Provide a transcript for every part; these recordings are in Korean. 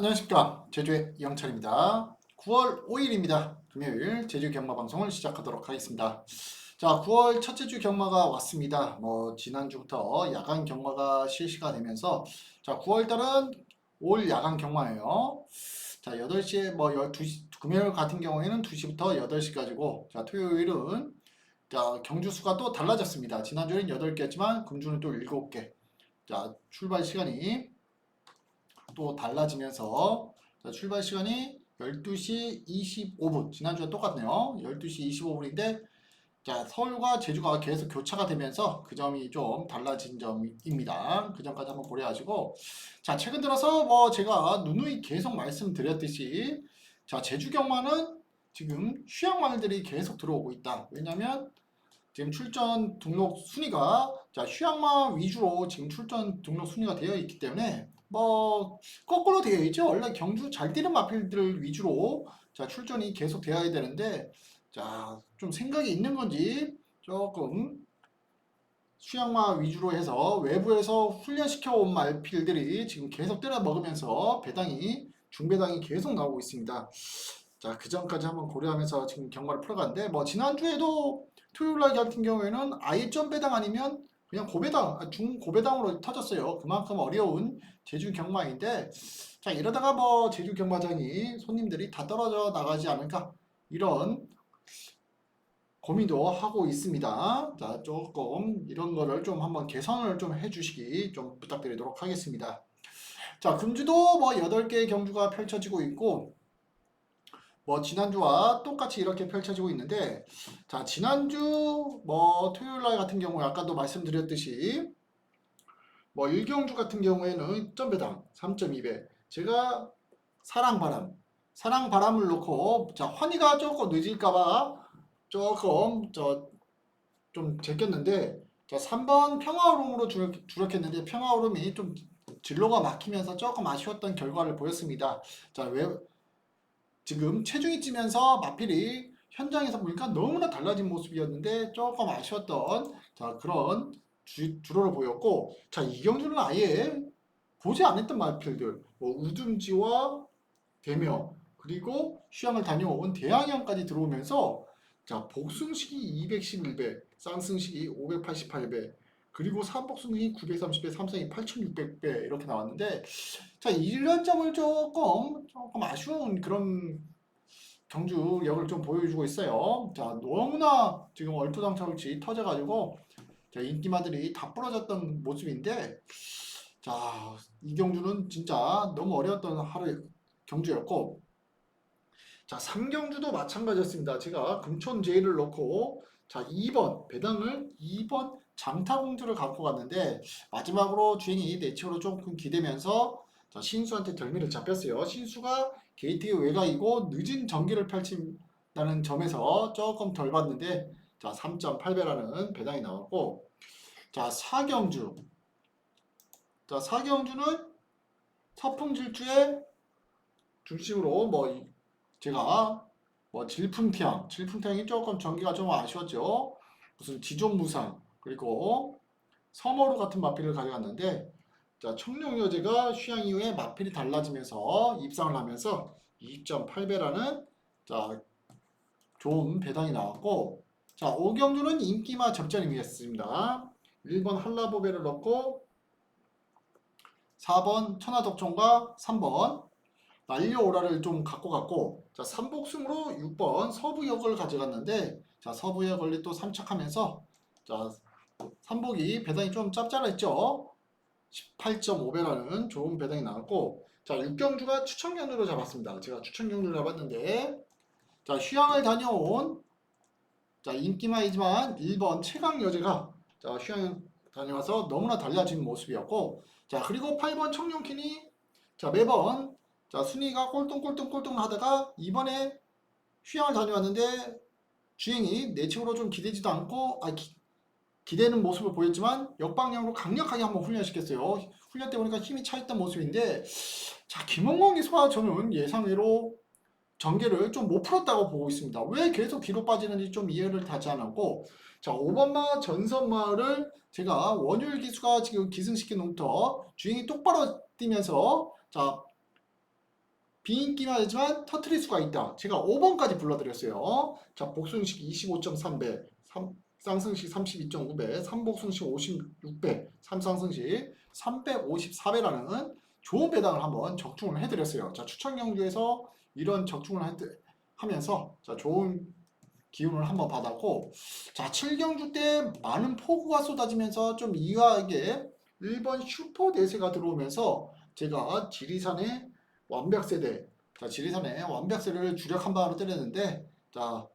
안녕하십니까. 제주의 이영철입니다. 9월 5일입니다. 금요일 제주 경마 방송을 시작하도록 하겠습니다. 자 9월 첫째 주 경마가 왔습니다. 뭐 지난주부터 야간 경마가 실시가 되면서 자 9월달은 올 야간 경마예요. 자 8시에 뭐 12시 금요일 같은 경우에는 2시부터 8시까지고 자 토요일은 자 경주 수가 또 달라졌습니다. 지난주에는 8개였지만 금주는 또 7개. 자 출발 시간이 또 달라지면서 자, 출발 시간이 12시 25분. 지난주와 똑같네요. 12시 25분인데 자 서울과 제주가 계속 교차가 되면서 그 점이 좀 달라진 점입니다. 그 점까지 한번 고려하시고. 자 최근 들어서 뭐 제가 누누이 계속 말씀드렸듯이 자 제주 경마는 지금 휴양마을들이 계속 들어오고 있다. 왜냐면 지금 출전 등록 순위가 자 휴양마 위주로 지금 출전 등록 순위가 되어 있기 때문에 뭐 거꾸로 되어 있죠. 원래 경주 잘 뛰는 마필들 위주로 자 출전이 계속 되어야 되는데 자 좀 생각이 있는 건지 조금 수양마 위주로 해서 외부에서 훈련시켜 온 말필들이 지금 계속 때려 먹으면서 배당이 중배당이 계속 나오고 있습니다. 자그 점까지 한번 고려하면서 지금 경마를 풀어가는데 뭐 지난주에도 토요일 날 같은 경우에는 아예 점 배당 아니면 그냥 고배당, 아, 중고배당으로 터졌어요. 그만큼 어려운 제주 경마인데, 자, 이러다가 뭐 제주 경마장이 손님들이 다 떨어져 나가지 않을까? 이런 고민도 하고 있습니다. 자, 조금 이런 거를 좀 한번 개선을 좀 해주시기 좀 부탁드리도록 하겠습니다. 자, 금주도 뭐 8개의 경주가 펼쳐지고 있고, 뭐 지난주와 똑같이 이렇게 펼쳐지고 있는데 자 지난주 뭐 토요일 날 같은 경우에 아까도 말씀드렸듯이 뭐 일경주 같은 경우에는 1점배당 3.2배 제가 사랑바람 사랑바람을 놓고 자 환희가 조금 늦을까봐 조금 저 좀 제꼈는데 자 3번 평화오름으로 주력했는데 평화오름이 좀 진로가 막히면서 조금 아쉬웠던 결과를 보였습니다. 자 왜 지금 체중이 찌면서 마필이 현장에서 보니까 너무나 달라진 모습이었는데 조금 아쉬웠던 자 그런 주, 주로를 보였고 자 이경주는 아예 보지 않았던 마필들. 뭐 우둔지와 대명 그리고 휴양을 다녀온 대양양까지 들어오면서 자 복승식이 211배 쌍승식이 588배 그리고 삼복승이 930배, 삼성이 8600배 이렇게 나왔는데 자 1년점을 조금 조금 아쉬운 그런 경주력을 좀 보여주고 있어요. 자 너무나 지금 얼토당토없이 터져가지고 자, 인기마들이 다 부러졌던 모습인데 자 이 경주는 진짜 너무 어려웠던 하루 경주였고 자 3경주도 마찬가지였습니다. 제가 금촌 제이를 넣고 자 2번 배당을 2번 장타공주를 갖고 갔는데 마지막으로 주행이 내치로 조금 기대면서 신수한테 덜미를 잡혔어요. 신수가 게이트 외곽이고 늦은 전기를 펼친다는 점에서 조금 덜 봤는데 자 3.8배라는 배당이 나왔고 자 사경주 자 사경주는 서풍 질주의 중심으로 뭐 제가 뭐 질풍태양 질풍태양이 조금 전기가 좀 아쉬웠죠. 무슨 지존무상 그리고 서머루 같은 마필을 가져갔는데 자, 청룡여제가 휴양 이후에 마필이 달라지면서 입상을 하면서 2.8배라는 자, 좋은 배당이 나왔고 자, 오경주는 인기마 접전임이었습니다. 1번 한라보배를 넣고 4번 천하덕총과 3번 난리오라를 좀 갖고 갔고 자, 삼복승으로 6번 서부역을 가져갔는데 자, 서부역을 또 삼착하면서 자, 삼복이 배당이 좀 짭짤했죠. 18.5배라는 좋은 배당이 나왔고 자 육경주가 추천 경주로 잡았습니다. 제가 추천 경주를 잡았는데 자 휴양을 다녀온 자 인기마이지만 1번 최강 여제가 자 휴양 다녀와서 너무나 달라진 모습이었고 자 그리고 8번 청룡킨이 자 매번 자 순위가 꼴뚱꼴뚱꼴뚱 하다가 이번에 휴양을 다녀왔는데 주행이 내 측으로 좀 기대지도 않고 아 기, 기대는 모습을 보였지만 역방향으로 강력하게 한번 훈련시켰어요. 훈련 때 보니까 힘이 차있던 모습인데 자 김원광 기수가 저는 예상외로 전개를 좀 못 풀었다고 보고 있습니다. 왜 계속 뒤로 빠지는지 좀 이해를 하지 않았고 자 5번마 전선마을 제가 원율 기수가 지금 기승시킨 놈부터 주행이 똑바로 뛰면서 자 비인기만 하지만 터트릴 수가 있다. 제가 5번까지 불러드렸어요. 자, 복순식 25.3배, 3, 쌍승식 32.9배, 3복순식 56배, 3쌍승식 354배라는 좋은 배당을 한번 적중을 해드렸어요. 자, 추천 경주에서 이런 적중을 하- 하면서 자, 좋은 기운을 한번 받았고 자 7경주 때 많은 폭우가 쏟아지면서 좀 이화하게 1번 슈퍼 대세가 들어오면서 제가 지리산의 완벽세대 자 지리산의 완벽세를 주력 한 방으로 때렸는데 자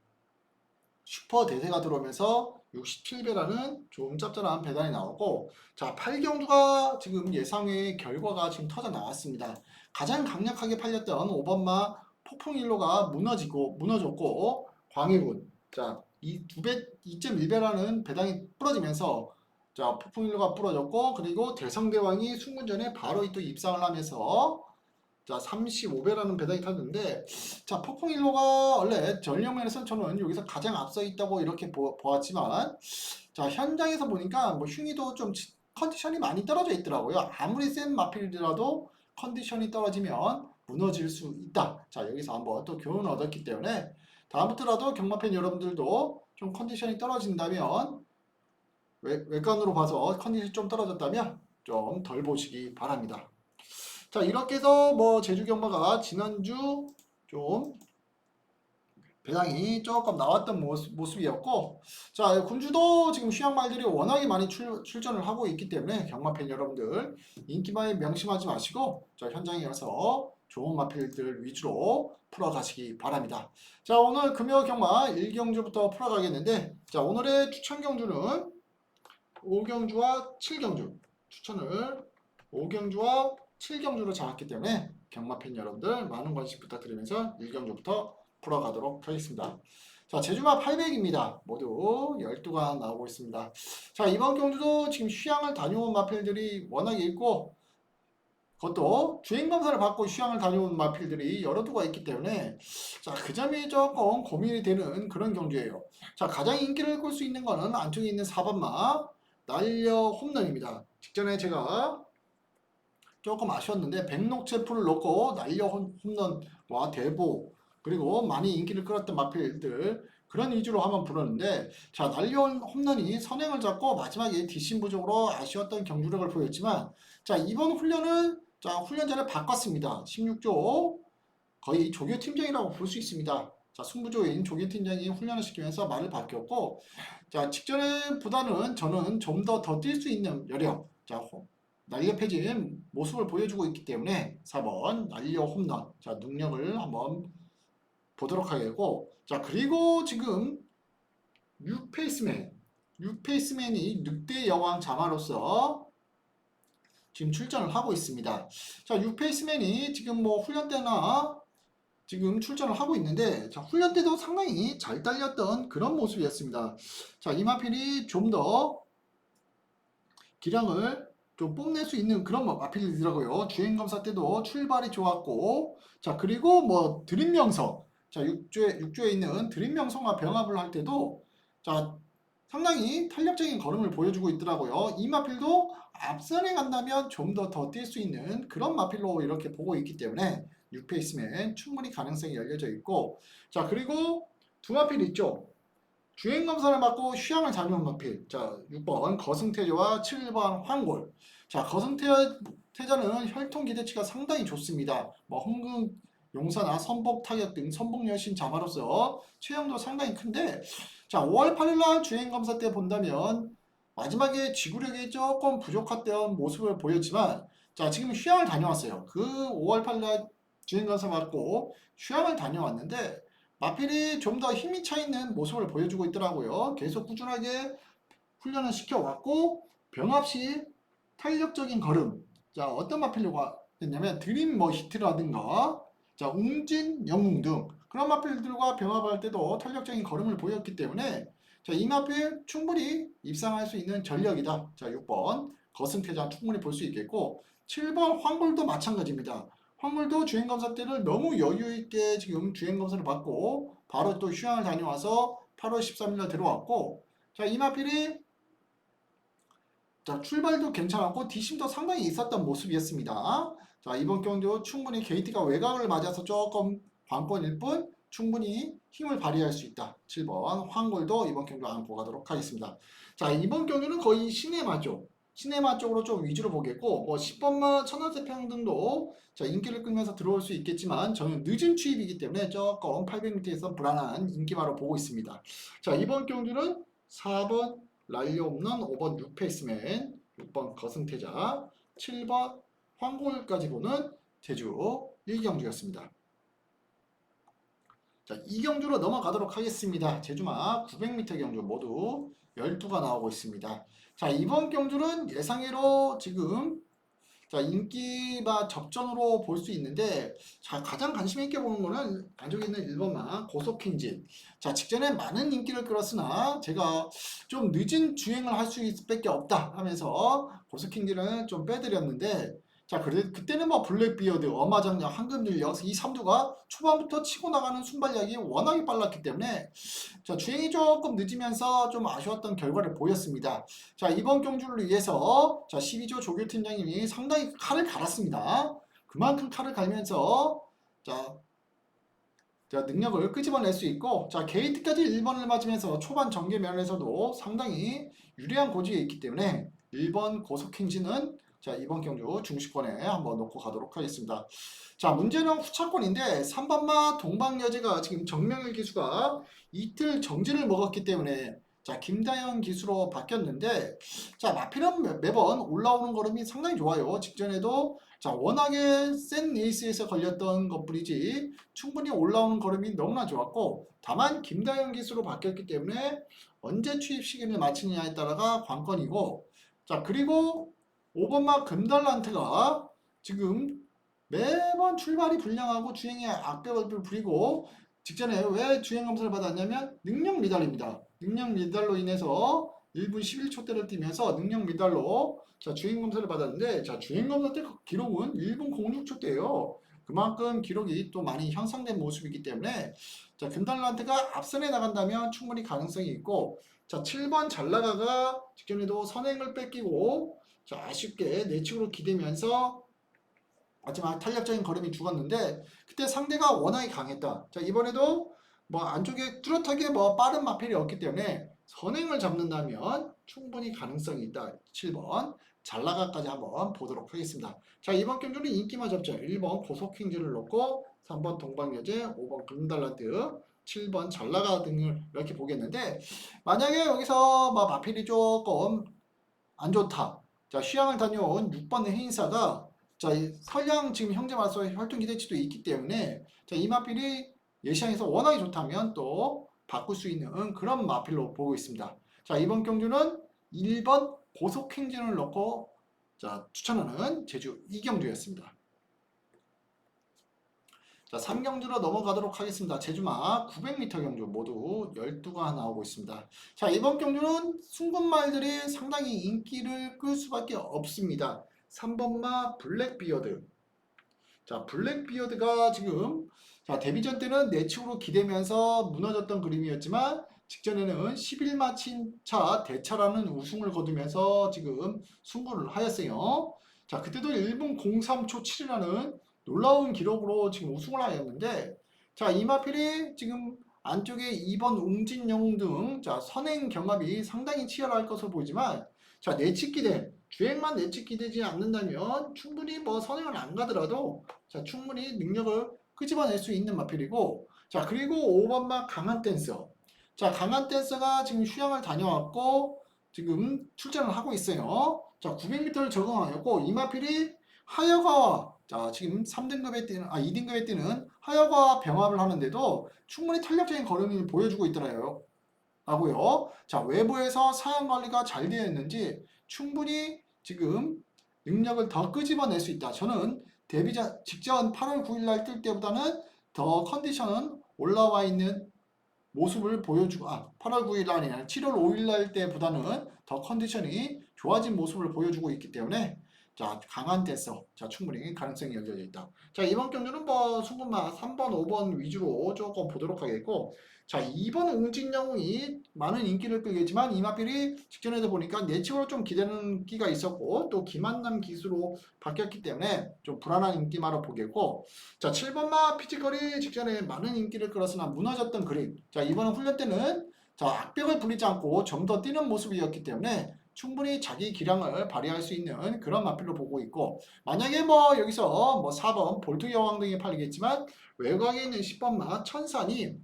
슈퍼 대세가 들어오면서 67배라는 좀 짭짤한 배당이 나오고 자 8경주가 지금 예상외의 결과가 지금 터져 나왔습니다. 가장 강력하게 팔렸던 5번마 폭풍일로가 무너지고 무너졌고 광해군. 자 이 두 배 2.1배라는 배당이 부러지면서 자 폭풍일로가 부러졌고 그리고 대성대왕이 순군전에 바로 또 입상을 하면서 자 35배라는 배당이 탔는데 자 폭풍일로가 원래 전력면에서 저는 여기서 가장 앞서 있다고 이렇게 보, 보았지만 자 현장에서 보니까 뭐 흉이도 좀 치- 컨디션이 많이 떨어져 있더라고요 아무리 센 마필이라도 컨디션이 떨어지면 무너질 수 있다 자 여기서 한번 또 교훈을 얻었기 때문에 다음부터라도 경마팬 여러분들도 좀 컨디션이 떨어진다면 외, 외관으로 봐서 컨디션이 좀 떨어졌다면 좀 덜 보시기 바랍니다. 자 이렇게 해서 뭐 제주 경마가 지난주 좀 배당이 조금 나왔던 모습, 모습이었고 자 군주도 지금 휴양말들이 워낙에 많이 출, 출전을 하고 있기 때문에 경마팬 여러분들 인기마에 명심하지 마시고 자 현장에 가서 좋은 마필들 위주로 풀어가시기 바랍니다. 자 오늘 금요 경마 1경주부터 풀어가겠는데 자 오늘의 추천 경주는 5경주와 7경주 추천을 5경주와 7경주로 잡았기 때문에 경마팬 여러분들 많은 관심 부탁드리면서 1경주부터 풀어가도록 하겠습니다. 자 제주마 800입니다. 모두 12가 나오고 있습니다. 자 이번 경주도 지금 휴양을 다녀온 마필들이 워낙에 있고 그것도 주행 검사를 받고 휴양을 다녀온 마필들이 여러 두가 있기 때문에 자 그 점이 조금 고민이 되는 그런 경주예요. 자 가장 인기를 끌 수 있는 거는 안쪽에 있는 4번마 날려 홈런입니다. 직전에 제가 조금 아쉬웠는데 백록체프를 넣고 날려 홈- 홈런과 대보 그리고 많이 인기를 끌었던 마필들 그런 위주로 한번 불었는데 자 날려 홈런이 선행을 잡고 마지막에 뒷심 부족으로 아쉬웠던 경주력을 보였지만 자 이번 훈련은 자 훈련자를 바꿨습니다. 16조 거의 조교 팀장이라고 볼 수 있습니다. 자 승부조인 조교 팀장이 훈련을 시키면서 말을 바뀌었고 자 직전에 보다는 저는 좀 더 더 뛸 수 있는 여력 자 패진 모습을 보여주고 있기 때문에 4번 날려 홈런 자 능력을 한번 보도록 하겠고 자 그리고 지금 뉴페이스맨 뉴페이스맨이 늑대 여왕 자마로서 지금 출전을 하고 있습니다. 자 뉴페이스맨이 지금 뭐 훈련 때나 지금 출전을 하고 있는데 자 훈련 때도 상당히 잘 딸렸던 그런 모습이었습니다. 자 이마필이 좀 더 기량을 좀 뽐낼 수 있는 그런 마필이더라고요. 주행 검사 때도 출발이 좋았고 자 그리고 뭐 드림 명성 자 6조에 6조에 있는 드림 명성과 병합을 할 때도 자 상당히 탄력적인 걸음을 보여주고 있더라고요. 이 마필도 앞선에 간다면 좀 더 더 뛸 수 있는 그런 마필로 이렇게 보고 있기 때문에 6페이스면 충분히 가능성이 열려져 있고 자 그리고 두 마필 있죠. 주행 검사를 받고 휴양을 다녀온 마필. 자 6번 거승태저와 7번 황골. 자 거승태저는 혈통 기대치가 상당히 좋습니다. 뭐 홍금 용사나 선복 타격 등 선복 여신 자마로서 체형도 상당히 큰데 자 5월 8일 날 주행 검사 때 본다면 마지막에 지구력이 조금 부족했던 모습을 보였지만 자 지금 휴양을 다녀왔어요. 그 5월 8일 날 주행 검사 받고 휴양을 다녀왔는데 마필이 좀 더 힘이 차 있는 모습을 보여주고 있더라고요. 계속 꾸준하게 훈련을 시켜왔고 병합 시 탄력적인 걸음. 자 어떤 마필로 했냐면 드림 뭐 히트라든가 자 웅진 영웅 등 그런 마필들과 병합할 때도 탄력적인 걸음을 보였기 때문에 자 이 마필 충분히 입상할 수 있는 전력이다. 자 6번 거승태자 충분히 볼 수 있겠고 7번 황골도 마찬가지입니다. 황물도 주행검사 때를 너무 여유있게 지금 주행검사를 받고 바로 또 휴양을 다녀와서 8월 13일날 들어왔고 자 이마필이 자 출발도 괜찮았고 뒷심도 상당히 있었던 모습이었습니다. 자 이번 경기도 충분히 게이트가 외곽을 맞아서 조금 관건일 뿐 충분히 힘을 발휘할 수 있다. 7번 황골도 이번 경기도 안고 가도록 하겠습니다. 자 이번 경기는 거의 시네마 쪽 시네마 쪽으로 좀 위주로 보겠고 뭐 10번만 천하태평등도 자 인기를 끌면서 들어올 수 있겠지만 저는 늦은 투입이기 때문에 조금 800m에서 불안한 인기마로 보고 있습니다. 자 이번 경주는 4번 랄리 없는 5번 6페이스맨 6번 거승태자 7번 황골까지 보는 제주 1경주였습니다. 자, 이 경주로 넘어가도록 하겠습니다. 제주마 900m 경주 모두 12가 나오고 있습니다. 자, 이번 경주는 예상외로 지금 자, 인기마 접전으로 볼 수 있는데 자, 가장 관심 있게 보는 거는 안쪽에 있는 1번마 고속행진. 자, 직전에 많은 인기를 끌었으나 제가 좀 늦은 주행을 할 수밖에 없다 하면서 고속행진을 좀 빼드렸는데 자, 그래, 그때는 뭐 블랙비어드, 어마장량, 황금윤력 이 삼두가 초반부터 치고 나가는 순발력이 워낙에 빨랐기 때문에 자, 주행이 조금 늦으면서 좀 아쉬웠던 결과를 보였습니다. 자, 이번 경주를 위해서 자, 12조 조교 팀장님이 상당히 칼을 갈았습니다. 그만큼 칼을 갈면서 자, 자, 능력을 끄집어낼 수 있고 자, 게이트까지 1번을 맞으면서 초반 전개 면에서도 상당히 유리한 고지에 있기 때문에 1번 고속행진은 자, 이번 경주 중시권에 한번 놓고 가도록 하겠습니다. 자, 문제는 후차권인데 3번마 동방여제가 지금 정명일 기수가 이틀 정지를 먹었기 때문에 자, 김다현 기수로 바뀌었는데 자, 마필은 매- 매번 올라오는 걸음이 상당히 좋아요. 직전에도 자, 워낙에 센 레이스에서 걸렸던 것뿐이지 충분히 올라오는 걸음이 너무나 좋았고 다만 김다현 기수로 바뀌었기 때문에 언제 투입 시기를 마치느냐에 따라가 관건이고 자, 그리고 5번마 금달란트가 지금 매번 출발이 불량하고 주행에 악배를 부리고 직전에 왜 주행 검사를 받았냐면 능력 미달입니다. 능력 미달로 인해서 1분 11초대를 뛰면서 능력 미달로 자 주행 검사를 받았는데 자 주행 검사 때 기록은 1분 06초대예요. 그만큼 기록이 또 많이 향상된 모습이기 때문에 자 금달란트가 앞선에 나간다면 충분히 가능성이 있고 자 7번 잘나가가 직전에도 선행을 뺏기고 자, 아쉽게 내측으로 기대면서 마지막 탄력적인 걸음이 죽었는데 그때 상대가 워낙에 강했다. 자 이번에도 뭐 안쪽에 뚜렷하게 뭐 빠른 마필이 없기 때문에 선행을 잡는다면 충분히 가능성이 있다. 7번 잘나가까지 한번 보도록 하겠습니다. 자 이번 경주는 인기마 접전 1번 고속행진을 놓고 3번 동방여제 5번 금달란트 7번 잘나가 등을 이렇게 보겠는데 만약에 여기서 뭐 마필이 조금 안 좋다. 자, 휴양을 다녀온 6번의 행사가 자, 이 설량 지금 형제 말소 혈통 기대치도 있기 때문에 자, 이 마필이 예시장에서 워낙에 좋다면 또 바꿀 수 있는 그런 마필로 보고 있습니다. 자, 이번 경주는 1번 고속행진을 넣고 자, 추천하는 제주 이경주였습니다. 자, 3경주로 넘어가도록 하겠습니다. 제주마 900m 경주 모두 12가 나오고 있습니다. 자, 이번 경주는 순금말들이 상당히 인기를 끌 수밖에 없습니다. 3번마 블랙비어드. 자, 블랙비어드가 지금 자, 데뷔전 때는 내측으로 기대면서 무너졌던 그림이었지만 직전에는 11마 친차 대차라는 우승을 거두면서 지금 승부를 하였어요. 자, 그때도 1분 03초 7이라는 놀라운 기록으로 지금 우승을 하였는데 자, 이마필이 지금 안쪽에 2번 웅진영 등 자, 선행 경합이 상당히 치열할 것으로 보이지만 자, 내측 기대 주행만 내측 기대지 않는다면 충분히 뭐 선행을 안 가더라도 자, 충분히 능력을 끄집어낼 수 있는 마필이고 자, 그리고 5번마 강한 댄서 자, 강한 댄서가 지금 휴양을 다녀왔고 지금 출전을 하고 있어요. 자, 900m를 적응하였고 이 마필이 하여가와 자, 지금 3등급에 뛰는, 아, 2등급에 뛰는 하여과 병합을 하는데도 충분히 탄력적인 걸음을 보여주고 있더라요. 라고요. 자, 외부에서 사양 관리가 잘 되어 있는지 충분히 지금 능력을 더 끄집어낼 수 있다. 저는 데뷔전 직전 8월 9일 날 뛸 때보다는 더 컨디션은 올라와 있는 모습을 보여주고, 아, 8월 9일 날이 아니라 7월 5일 날 때보다는 더 컨디션이 좋아진 모습을 보여주고 있기 때문에 자, 강한 데서 자, 충분히 가능성이 열려져 있다. 자, 이번 경주는 뭐 순금마 3번, 5번 위주로 조금 보도록 하겠고 자, 2번 웅진영웅이 많은 인기를 끌겠지만 이마필이 직전에도 보니까 내치로 좀 기대는 끼가 있었고 또 김한남 기수로 바뀌었기 때문에 좀 불안한 인기마로 보겠고 자, 7번마 피지컬이 직전에 많은 인기를 끌었으나 무너졌던 그림. 자, 이번 훈련 때는 자, 악벽을 부리지 않고 좀 더 뛰는 모습이었기 때문에 충분히 자기 기량을 발휘할 수 있는 그런 마필로 보고 있고 만약에 뭐 여기서 뭐 4번 볼트 여왕 등이 팔리겠지만 외곽에 있는 10번 마 천산이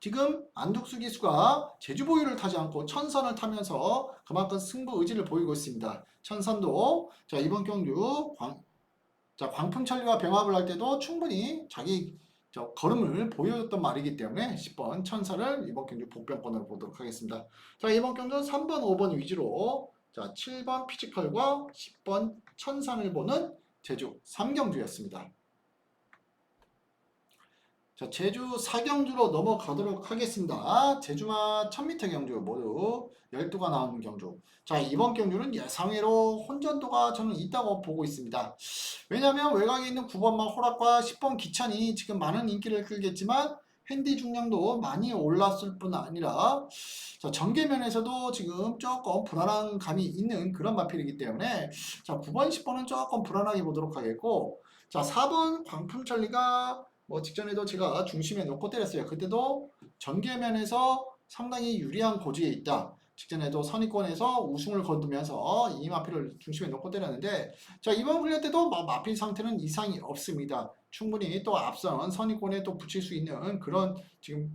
지금 안독수 기수가 제주 보유를 타지 않고 천선을 타면서 그만큼 승부 의지를 보이고 있습니다. 천선도 자 이번 경주 광, 자 광풍천리와 병합을 할 때도 충분히 자기 저 걸음을 보여줬던 말이기 때문에 10번 천사를 이번 경주 복병권으로 보도록 하겠습니다. 자 이번 경주는 3번, 5번 위주로 자 7번 피지컬과 10번 천산을 보는 제주 3경주였습니다. 자 제주 4경주로 넘어가도록 하겠습니다. 제주마 1000m 경주 모두 12가 나오는 경주. 자 이번 경주는 예상외로 혼전도가 저는 있다고 보고 있습니다. 왜냐하면 외곽에 있는 9번마 호락과 10번 기찬이 지금 많은 인기를 끌겠지만 핸디 중량도 많이 올랐을 뿐 아니라 자, 전개면에서도 지금 조금 불안한 감이 있는 그런 마필이기 때문에 자 9번, 10번은 조금 불안하게 보도록 하겠고 자 4번 광풍천리가 뭐 직전에도 제가 중심에 놓고 때렸어요. 그때도 전개면에서 상당히 유리한 고지에 있다. 직전에도 선의권에서 우승을 거두면서 이 마필을 중심에 놓고 때렸는데 자 이번 훈련 때도 마- 마필 상태는 이상이 없습니다. 충분히 또 앞선 선의권에 또 붙일 수 있는 그런 지금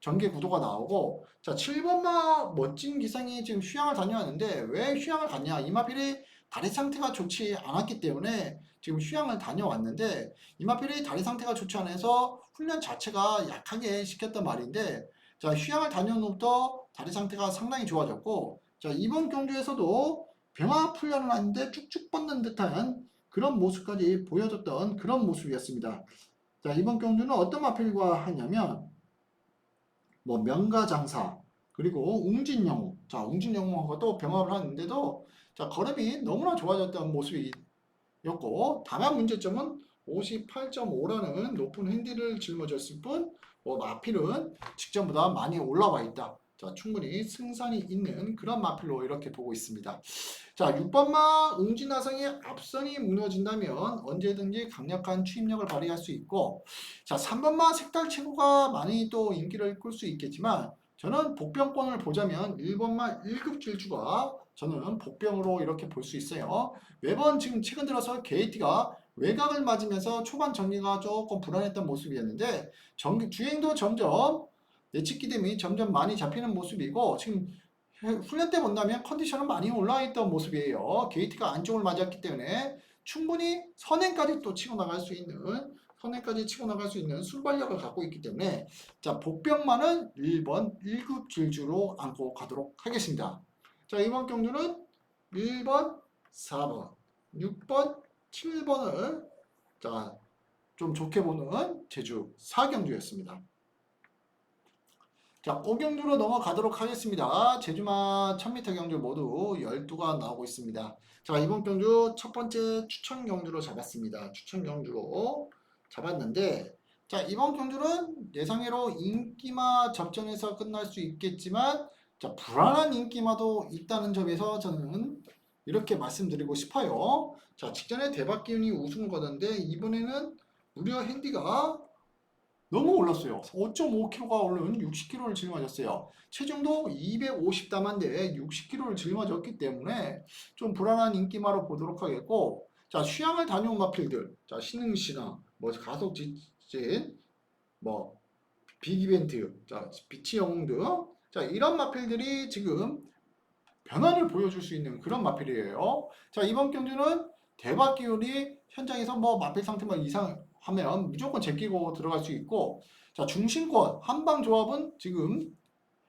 전개 구도가 나오고 자 7번마 멋진 기상이 지금 휴양을 다녀왔는데 왜 휴양을 갔냐 이 마필이 다리 상태가 좋지 않았기 때문에 지금 휴양을 다녀왔는데 이마필이 다리 상태가 좋지 않아서 훈련 자체가 약하게 시켰단 말인데 자 휴양을 다녀온 후부터 다리 상태가 상당히 좋아졌고 자 이번 경주에서도 병합 훈련을 하는데 쭉쭉 뻗는 듯한 그런 모습까지 보여줬던 그런 모습이었습니다. 자 이번 경주는 어떤 마필과 하냐면 뭐 명가장사 그리고 웅진영웅 자 웅진영웅하고 또 병합을 하는데도 자 걸음이 너무나 좋아졌던 모습이 었고 다만 문제점은 58.5라는 높은 핸디를 짊어졌을 뿐뭐 마필은 직전보다 많이 올라와 있다. 자, 충분히 승산이 있는 그런 마필로 이렇게 보고 있습니다. 자, 6번마 웅진화성의 앞선이 무너진다면 언제든지 강력한 추임력을 발휘할 수 있고 자, 3번마 색달 최고가 많이 또 인기를 끌 수 있겠지만 저는 복병권을 보자면 1번마 1급 질주가 저는 복병으로 이렇게 볼 수 있어요. 매번 지금 최근 들어서 게이트가 외곽을 맞으면서 초반 전개가 조금 불안했던 모습이었는데 전, 주행도 점점 기dem이 점점 많이 잡히는 모습이고 지금 훈련 때 본다면 컨디션은 많이 올라와 있던 모습이에요. 게이트가 안쪽을 맞았기 때문에 충분히 선행까지 또 치고 나갈 수 있는 선행까지 치고 나갈 수 있는 순발력을 갖고 있기 때문에 자 복병만은 1번 1급 질주로 안고 가도록 하겠습니다. 자 이번 경주는 1번, 4번, 6번, 7번을 자, 좀 좋게 보는 제주 4경주였습니다. 자, 5경주로 넘어가도록 하겠습니다. 제주마 1000m 경주 모두 12가 나오고 있습니다. 자, 이번 경주 첫 번째 추천 경주로 잡았습니다. 추천 경주로 잡았는데 자, 이번 경주는 예상외로 인기마 접전에서 끝날 수 있겠지만 자, 불안한 인기마도 있다는 점에서 저는 이렇게 말씀드리고 싶어요. 자, 직전에 대박 기운이 우승을 거뒀는데 이번에는 무려 핸디가 너무 올랐어요. 5.5kg가 오른 60kg를 짊어졌어요. 체중도 250담한데 60kg를 짊어졌기 때문에 좀 불안한 인기마로 보도록 하겠고 자, 휴양을 다녀온 마필들. 자, 신흥신화, 뭐 가속 직진, 뭐 빅이벤트, 자, 비치 영웅 등 자, 이런 마필들이 지금 변화를 보여줄 수 있는 그런 마필이에요. 자, 이번 경주는 대박 기운이 현장에서 뭐 마필 상태만 이상하면 무조건 제끼고 들어갈 수 있고, 자, 중심권 한방 조합은 지금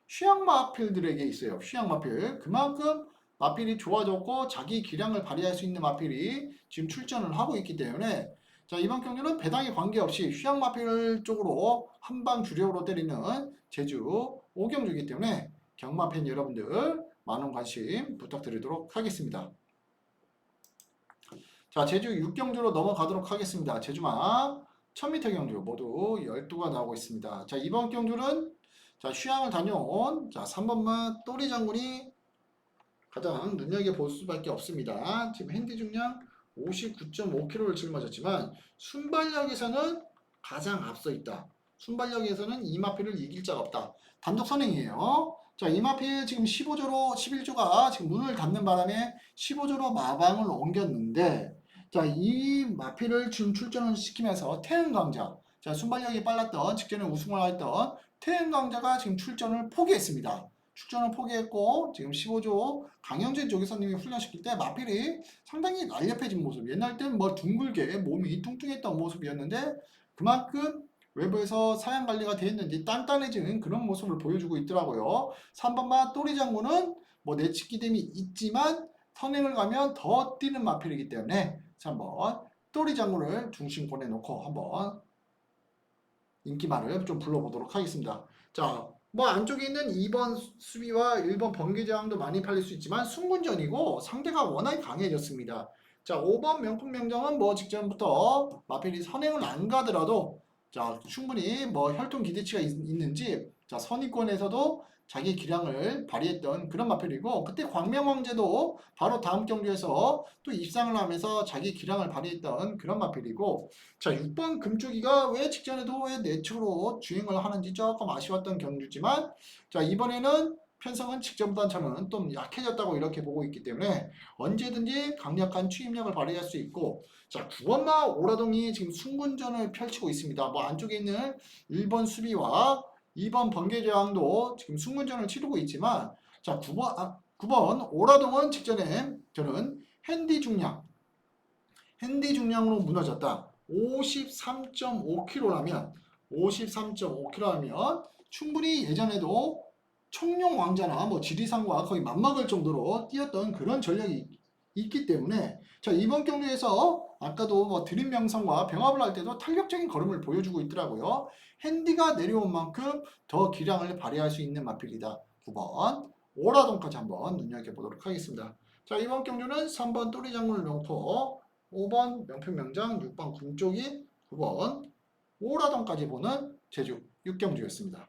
휴양 마필들에게 있어요. 휴양 마필. 그만큼 마필이 좋아졌고 자기 기량을 발휘할 수 있는 마필이 지금 출전을 하고 있기 때문에 자, 이번 경기는 배당에 관계없이 휴양 마필 쪽으로 한방 주력으로 때리는 제주 5경주이기 때문에 경마 팬 여러분들 많은 관심 부탁드리도록 하겠습니다. 자, 제주 6경주로 넘어가도록 하겠습니다. 제주마 1000m 경주 모두 12가 나오고 있습니다. 자, 이번 경주는 자, 휴양을 다녀온 자, 3번마 또리 장군이 가장 눈여겨볼 수밖에 없습니다. 지금 핸디 중량 59.5kg를 짊어졌지만 순발력에서는 가장 앞서 있다. 순발력에서는 이마피를 이길 자가 없다. 단독 선행이에요. 자, 이마피 지금 15조로 11조가 지금 문을 닫는 바람에 15조로 마방을 옮겼는데 자, 이 마피를 지금 출전을 시키면서 태흥 강자, 자, 순발력이 빨랐던 직전에 우승을 했던 태흥 강자가 지금 출전을 포기했습니다. 출전을 포기했고 지금 15조 강영진 조교사님이 훈련시킬 때 마필이 상당히 날렵해진 모습. 옛날 때는 뭐 둥글게 몸이 뚱뚱했던 모습이었는데 그만큼 외부에서 사양 관리가 되어 있는지 단단해지는 그런 모습을 보여주고 있더라고요. 3번마 또리 장군은 뭐 내치기됨이 있지만 선행을 가면 더 뛰는 마필이기 때문에 자, 한번 또리 장군을 중심권에 놓고 한번 인기말을 좀 불러보도록 하겠습니다. 자, 뭐 안쪽에 있는 2번 수비와 1번 번개저항도 많이 팔릴 수 있지만 승분전이고 상대가 워낙 강해졌습니다. 자, 5번 명품 명정은 뭐 직전부터 마필이 선행을 안 가더라도 자, 충분히 뭐 혈통 기대치가 있, 있는지 자, 선의권에서도 자기 기량을 발휘했던 그런 마필이고 그때 광명왕제도 바로 다음 경기에서 또 입상을 하면서 자기 기량을 발휘했던 그런 마필이고 자 6번 금쪽이가 왜 직전에도 왜 내측으로 주행을 하는지 조금 아쉬웠던 경주지만 자 이번에는 편성은 직전보다는 저는 좀 약해졌다고 이렇게 보고 있기 때문에 언제든지 강력한 추임력을 발휘할 수 있고 자 9번마 오라동이 지금 승군전을 펼치고 있습니다. 뭐 안쪽에 있는 1번 수비와 2번 번개저항도 지금 승문전을 치르고 있지만 자 9번 아, 9번 오라동은 직전에 저는 핸디 중량 핸디 중량으로 무너졌다. 53.5kg라면 53.5kg라면 충분히 예전에도 청룡 왕자나 뭐 지리산과 거의 맞먹을 정도로 뛰었던 그런 전력이 있기 때문에 자 이번 경기에서 아까도 뭐 드림 명성과 병합을 할 때도 탄력적인 걸음을 보여주고 있더라고요. 핸디가 내려온 만큼 더 기량을 발휘할 수 있는 마필이다. 9번 오라동까지 한번 눈여겨보도록 하겠습니다. 자 이번 경주는 3번 또리 장군을 놓고 5번 명평명장 6번 군쪽이 9번 오라동까지 보는 제주 6경주였습니다.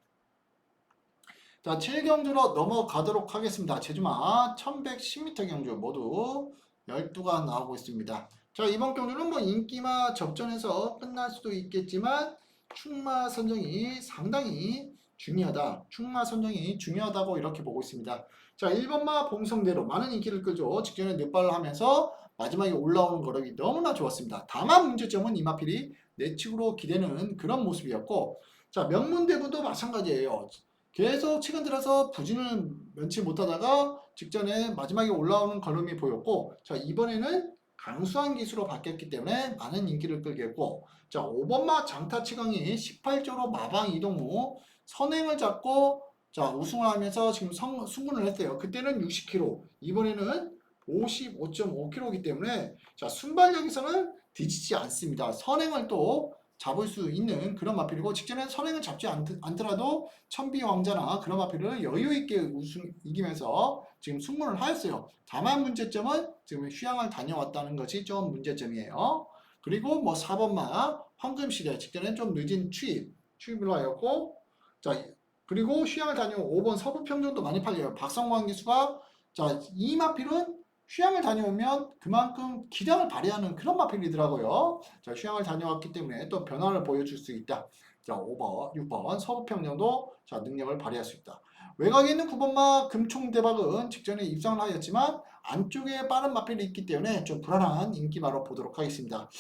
자 7경주로 넘어가도록 하겠습니다. 제주마 1110m 경주 모두 12가 나오고 있습니다. 자 이번 경주는 뭐 인기마 접전에서 끝날 수도 있겠지만 충마 선정이 상당히 중요하다. 충마 선정이 중요하다고 이렇게 보고 있습니다. 자 1번마 봉성대로 많은 인기를 끌죠. 직전에 넷발을 하면서 마지막에 올라오는 거력이 너무나 좋았습니다. 다만 문제점은 이마필이 내측으로 기대는 그런 모습이었고 자 명문대부도 마찬가지예요. 계속 최근 들어서 부진을 면치 못하다가 직전에 마지막에 올라오는 걸음이 보였고 자 이번에는 강수한 기수로 바뀌었기 때문에 많은 인기를 끌게 했고 자 5번마 장타 치강이 18조로 마방 이동 후 선행을 잡고 자 우승을 하면서 지금 성, 승군을 했어요. 그때는 60kg 이번에는 55.5kg이기 때문에 자 순발력에서는 뒤지지 않습니다. 선행을 또 잡을 수 있는 그런 마필이고 직전에 선행을 잡지 않, 않더라도 천비 왕자나 그런 마필을 여유 있게 우승 이기면서 지금 승문을 하였어요. 다만 문제점은 지금 휴양을 다녀왔다는 것이 좀 문제점이에요. 그리고 뭐 4번마 황금시대 직전에 좀 늦은 취입 취입을 하였고 자 그리고 휴양을 다녀온 5번 서부평전도 많이 팔려요. 박성광 기수가 자 이 마필은 휴양을 다녀오면 그만큼 기량을 발휘하는 그런 마필이더라고요. 자, 휴양을 다녀왔기 때문에 또 변화를 보여줄 수 있다. 자, 5번, 6번 서부평령도 자, 능력을 발휘할 수 있다. 외곽에 있는 9번마 금총대박은 직전에 입상을 하였지만 안쪽에 빠른 마필이 있기 때문에 좀 불안한 인기마로 보도록 하겠습니다.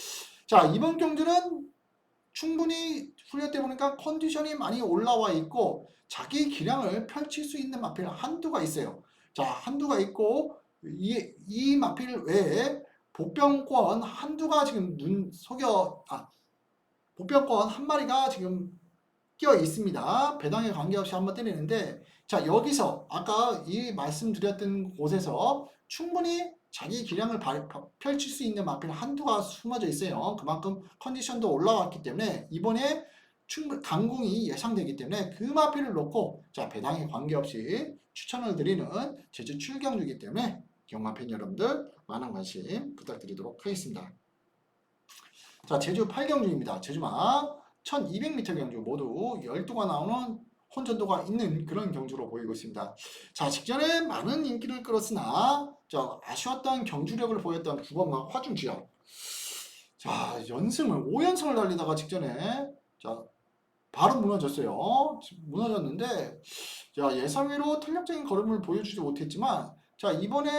자, 이번 경주는 충분히 훈련 때 보니까 컨디션이 많이 올라와 있고 자기 기량을 펼칠 수 있는 마필 한두가 있어요. 자, 한두가 있고 이, 이 마필 외에 복병권 한두가 지금 눈 속여 아 복병권 한 마리가 지금 끼어 있습니다. 배당에 관계없이 한번 때리는데 자 여기서 아까 이 말씀드렸던 곳에서 충분히 자기 기량을 발, 펼칠 수 있는 마필 한두가 숨어져 있어요. 그만큼 컨디션도 올라왔기 때문에 이번에 충분 강공이 예상되기 때문에 그 마필을 놓고 자 배당에 관계없이 추천을 드리는 제주 출경주이기 때문에 경마 팬 여러분들 많은 관심 부탁드리도록 하겠습니다. 자, 제주 8경주입니다. 제주마 1200m 경주 모두 12가 나오는 혼전도가 있는 그런 경주로 보이고 있습니다. 자, 직전에 많은 인기를 끌었으나 자, 아쉬웠던 경주력을 보였던 9번마 화중 지역. 자, 연승을 5연승을 달리다가 직전에 자, 바로 무너졌어요. 무너졌는데 자, 예상외로 탄력적인 걸음을 보여주지 못했지만 자, 이번에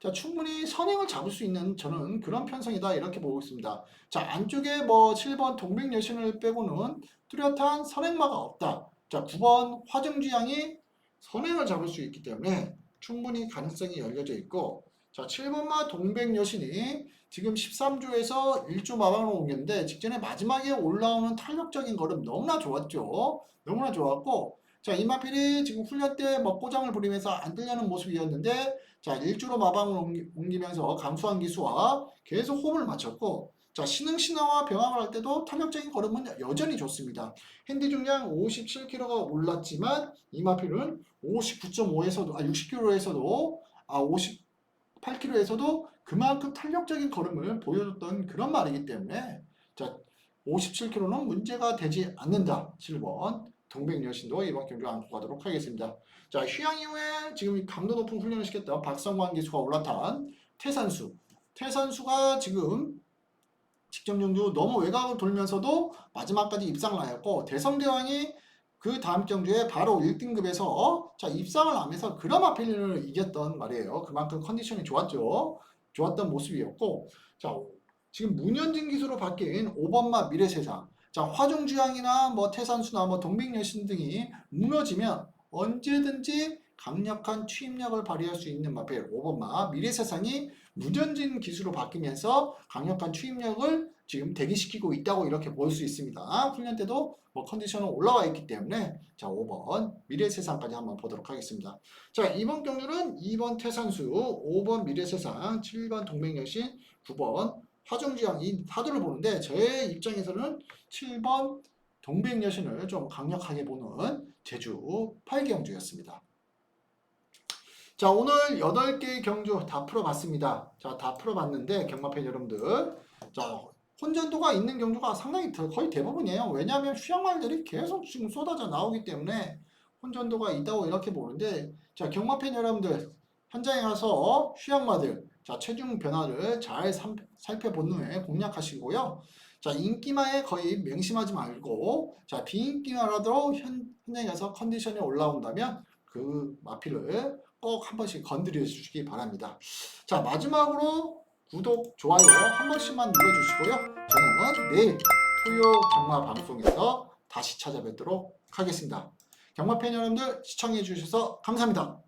자, 충분히 선행을 잡을 수 있는 저는 그런 편성이다 이렇게 보고 있습니다. 자, 안쪽에 뭐 7번 동백 여신을 빼고는 뚜렷한 선행마가 없다. 자, 9번 화정주양이 선행을 잡을 수 있기 때문에 충분히 가능성이 열려져 있고 자, 7번마 동백 여신이 지금 13조에서 1조 마방으로 옮겼는데 직전에 마지막에 올라오는 탄력적인 걸음 너무나 좋았죠. 너무나 좋았고 자, 이마필이 지금 훈련 때 뭐 꼬장을 부리면서 안 들려는 모습이었는데 자, 1주로 마방을 옮기, 옮기면서 감수한 기수와 계속 호흡을 맞췄고 자, 신흥 신화와 병합을 할 때도 탄력적인 걸음은 여전히 좋습니다. 핸디 중량 57kg가 올랐지만 이마필은 59.5에서도 아 60kg에서도 아 58kg에서도 그만큼 탄력적인 걸음을 보여줬던 그런 말이기 때문에 자 57kg는 문제가 되지 않는다. 7번 동백 여신도 이번 경주 안고 가도록 하겠습니다. 자 휴양 이후에 지금 강도 높은 훈련을 시켰던 박성광 기수가 올라탄 태산수 태산수가 지금 직접 경주 너무 외곽을 돌면서도 마지막까지 입상을 하였고 대성대왕이 그 다음 경주에 바로 1등급에서 자 입상을 하면서 그라마필린을 이겼던 말이에요. 그만큼 컨디션이 좋았죠. 좋았던 모습이었고 자 지금 문현진 기수로 바뀐 5번마 미래세상 자 화종주양이나 뭐 태산수나 뭐 동백여신 등이 무너지면 언제든지 강력한 추임력을 발휘할 수 있는 마필 5번마 미래 세상이 문현진 기수로 바뀌면서 강력한 추임력을 지금 대기시키고 있다고 이렇게 볼 수 있습니다. 훈련 때도 뭐 컨디션은 올라와 있기 때문에 자 5번 미래 세상까지 한번 보도록 하겠습니다. 자 이번 경주는 2번 태산수, 5번 미래 세상, 7번 동백여신, 9번 화정지향 이 사도를 보는데 제 입장에서는 7번 동백여신을 좀 강력하게 보는 제주 8경주였습니다. 자 오늘 8개의 경주 다 풀어봤습니다. 자다 풀어봤는데 경마팬 여러분들 자 혼전도가 있는 경주가 상당히 더- 거의 대부분이에요. 왜냐하면 휴양말들이 계속 지금 쏟아져 나오기 때문에 혼전도가 있다고 이렇게 보는데 자 경마팬 여러분들 현장에 가서 휴양마들 자 체중 변화를 잘 삼- 살펴본 후에 공략하시고요. 자 인기마에 거의 맹심하지 말고 자 비인기마라도 현, 현장에 가서 컨디션이 올라온다면 그 마피를 꼭한 번씩 건드려 주시기 바랍니다. 자 마지막으로 구독, 좋아요 한 번씩만 눌러주시고요. 저는 내일 토요 경마 방송에서 다시 찾아뵙도록 하겠습니다. 경마팬 여러분들 시청해 주셔서 감사합니다.